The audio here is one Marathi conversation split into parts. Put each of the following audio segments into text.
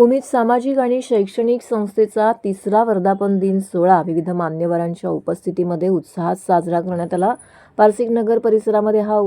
उमेद सामाजिक आणि शैक्षणिक संस्थेचा तिसरा वर्धापन दिन सोहळा विविध मान्यवरांच्या उपस्थितीमध्ये उत्साहात साजरा करण्यात आला. पारसिक नगर परिसरामध्ये हा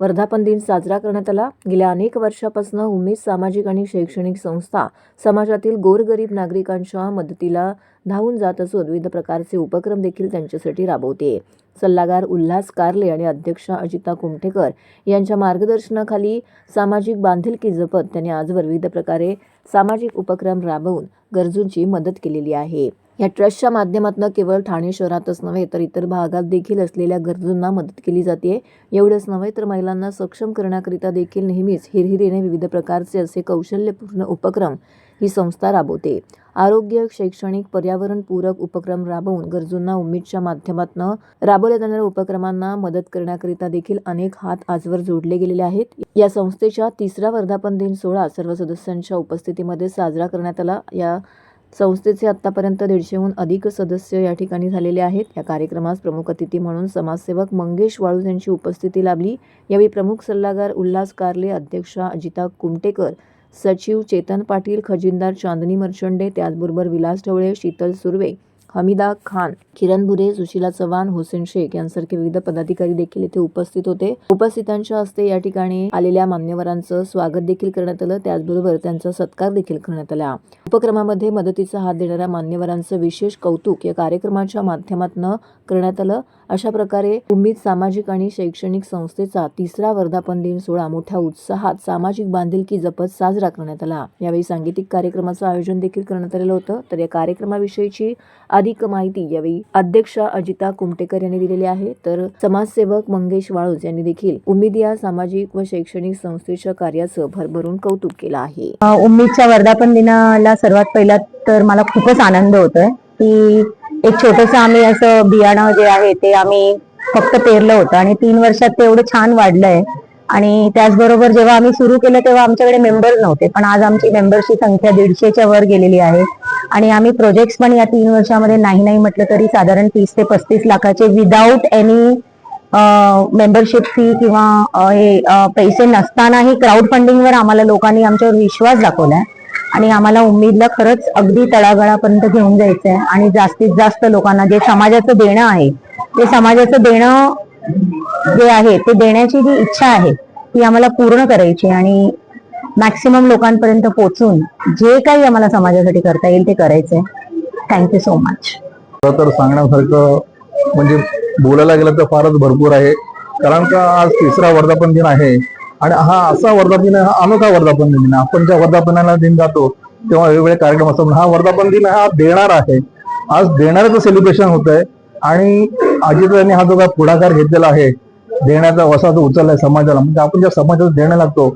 वर्धापन दिन साजरा करण्यात आला. गेल्या अनेक वर्षापासून उमेद सामाजिक आणि शैक्षणिक संस्था समाजातील गोरगरीब नागरिकांच्या मदतीला धावून जात असून विविध प्रकारचे उपक्रम देखील त्यांच्यासाठी राबवते. सल्लागार उल्हास कारले आणि अध्यक्षा अजिता कुमठेकर यांच्या मार्गदर्शनाखाली सामाजिक बांधिलकी जपत त्यांनी आजवर विविध प्रकारे सामाजिक उपक्रम राबवून गरजूंची मदत केलेली आहे. या ट्रस्टच्या माध्यमातून केवळ ठाणे शहरातच नव्हे तर इतर भागात देखील असलेल्या गरजूंना मदत केली जाते एवढंच नव्हे तर महिलांना सक्षम करण्याकरिता देखील नेहमीच हिरहिरीने विविध प्रकारचे असे कौशल्यपूर्ण उपक्रम ही संस्था राबवते. आरोग्य शैक्षणिक पर्यावरणपूरक उपक्रम राबवून गरजूंना उमेदच्या माध्यमातून राबवल्या जाणाऱ्या उपक्रमांना मदत करण्याकरिता देखील अनेक हात आजवर जोडले गेलेले आहेत. या संस्थेच्या तिसरा वर्धापन दिन सोहळा सर्व सदस्यांच्या उपस्थितीमध्ये साजरा करण्यात आला. या संस्थेचे आत्तापर्यंत दीडशेहून अधिक सदस्य या ठिकाणी झालेले आहेत. या कार्यक्रमास प्रमुख अतिथी म्हणून समाजसेवक मंगेश वाळूज यांची उपस्थिती लाभली. यावेळी प्रमुख सल्लागार उल्हास कारले अध्यक्षा अजिता कुमटेकर सचिव चेतन पाटील खजिनदार चांदनी मर्चंडे त्याचबरोबर विलास ढवळे शीतल सुर्वे हमीदा खान किरण बुरे सुशीला चव्हाण हुसेन शेख यांसारखे विविध पदाधिकारी देखील येथे उपस्थित होते. उपस्थितांच्या हस्ते या ठिकाणी आलेल्या मान्यवरांचं स्वागत देखील करण्यात आलं. त्याचबरोबर त्यांचा सत्कार देखील करण्यात आला. उपक्रमामध्ये मदतीचा हात देणाऱ्या मान्यवरांचं विशेष कौतुक या कार्यक्रमाच्या माध्यमातून करण्यात आलं. अशा प्रकारे उम्मीद सामाजिक आणि शैक्षणिक संस्थेचा तिसरा वर्धापन दिन सोहळा मोठ्या उत्साहात सामाजिक बांधिलकी जपत साजरा करण्यात आला. यावेळी सांगीतिक कार्यक्रमाचं आयोजन देखील करण्यात आलेलं होतं. तर या कार्यक्रमाविषयीची अधिक माहिती यावेळी अध्यक्षा अजिता कुमटेकर यांनी दिलेली आहे. तर समाजसेवक मंगेश वाळूज यांनी देखील उम्मीद या सामाजिक व शैक्षणिक संस्थेच्या कार्याचं भरभरून कौतुक केलं आहे. उमेदच्या उम्मीदच्या वर्धापन दिनाला सर्वात पहिला तर मला खूपच आनंद होतोय की एक छोटस आम्ही असं बियाणं जे आहे ते आम्ही फक्त पेरलं होतं आणि तीन वर्षात ते एवढं छान वाढलंय. आणि त्याचबरोबर जेव्हा आम्ही सुरू केलं तेव्हा आमच्याकडे मेंबर नव्हते पण आज आमची मेंबरची संख्या दीडशेच्या वर गेलेली आहे. आणि आम्ही प्रोजेक्ट्स पण या तीन वर्षामध्ये नाही नाही म्हटलं तरी साधारण तीस ते पस्तीस लाखाचे विदाऊट एनी मेंबरशिप फी किंवा हे पैसे नसतानाही क्राऊड फंडिंगवर आम्हाला लोकांनी आमच्यावर विश्वास दाखवलाय. आणि आम्हाला उमेदला खरंच अगदी तळागळापर्यंत घेऊन जायचं आहे आणि जास्तीत जास्त लोकांना जे समाजाचं देणं आहे ते समाजाचं देणं जे आहे ते देण्याची जी इच्छा आहे ती आम्हाला पूर्ण करायची आणि मॅक्सिमम लोकांपर्यंत पोहोचून जे काही आम्हाला समाजासाठी करता येईल ते करायचंय. थँक्यू सो मच खरं तर सांगण्यासारखं म्हणजे बोलायला गेलं तर फारच भरपूर आहे. कारण का आज तिसरा वर्धापन दिन आहे आणि हा असा वर्धापन दिन हा अनोखा वर्धापन दिन आपण ज्या वर्धापनाला दिन जातो तेव्हा वेगवेगळे कार्यक्रम असतात. हा वर्धापन दिन हा देणार आहे. आज देणाऱ्याचं सेलिब्रेशन होत आहे आणि अजित हा जो काय पुढाकार घेतलेला आहे देण्याचा वसा जो उचललाय समाजाला. म्हणजे आपण ज्या समाजात देणं लागतो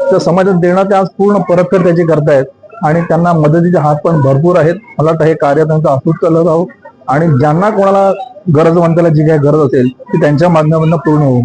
त्या समाजात देणं ते आज पूर्ण परतफेड त्याची करतायत. आणि त्यांना मदतीचे हात पण भरपूर आहेत. मला वाटतं हे कार्य त्यांचं असूच चालत राहू आणि ज्यांना कोणाला गरजवंताला जी काही गरज असेल ती त्यांच्या माध्यमातून पूर्ण होईल.